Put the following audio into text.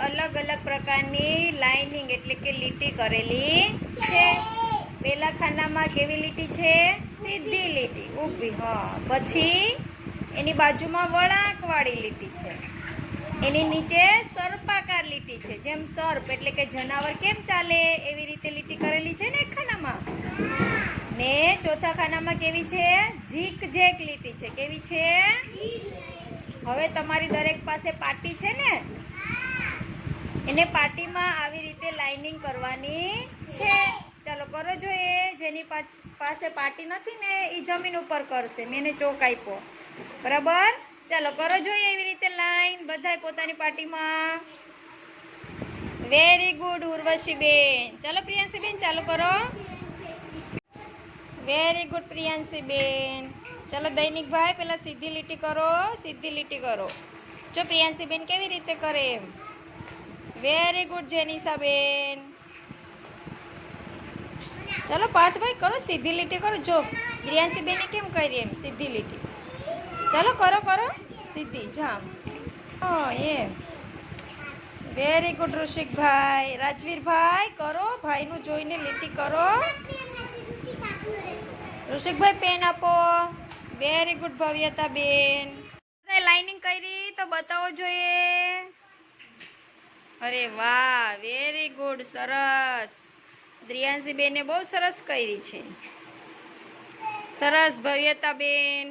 અલગ અલગ પ્રકારની લાઇનિંગ એટલે કે લીટી કરેલી છે. પેલા ખાનામાં કેવી લીટી છે? સીધી લીટી ઊભી હા. પછી એની બાજુમાં વળાંકવાળી લીટી છે. એની નીચે સર્પાકાર લીટી છે. જેમ સર્પ એટલે કે જનાવર કેમ ચાલે એવી રીતે લીટી કરેલી છે ને ખાનામાં? ને ચોથા ખાનામાં કેવી છે? ઝીક ઝેક લીટી છે. કેવી છે? હવે તમારી દરેક પાસે પાટી છે ને? એને પાટીમાં આવી રીતે લાઇનિંગ કરવાની છે. ચાલો કરો જોઈએ જેની પાસે પાટી નથી ને એ જમીન ઉપર કરશે. મેં ચોક આપ્યો. બરાબર? ચાલો કરો જોઈએ એવી રીતે લાઈન બધાય પોતાની પાટીમાં વેરી ગુડ ઉર્વશીબેન. ચાલો પ્રિયાંશીબેન, ચાલુ કરો. વેરી ગુડ પ્રિયાંશીબેન. ચાલો દૈનિકભાઈ પહેલાં સીધી લીટી કરો, સીધી લીટી કરો. જો પ્રિયાંશીબેન કેવી રીતે કરે એમ? વેરી ગુડ જેનિસાબેન ચાલો, પાર્થભાઈ, કરો, સીધી લીટી કરો. જો પ્રિયાંશીબેને કેમ કરી એમ? સીધી લીટી. ચાલો, કરો કરો. સીધી જામ એમ. Very good ઋષિકભાઈ. રાજવીરભાઈ, કરો, ભાઈનું જોઈને લીટી કરો. ઋષિકભાઈ પેન આપો. વેરી ગુડ ભવ્યતા બેન લાઇનિંગ કરી, તો બતાવો જોઈએ. અરે વાહ વેરી ગુડ સરસ. દ્રિયાંશી બેને બહુ સરસ કરી છે. સરસ ભવ્યતા બેન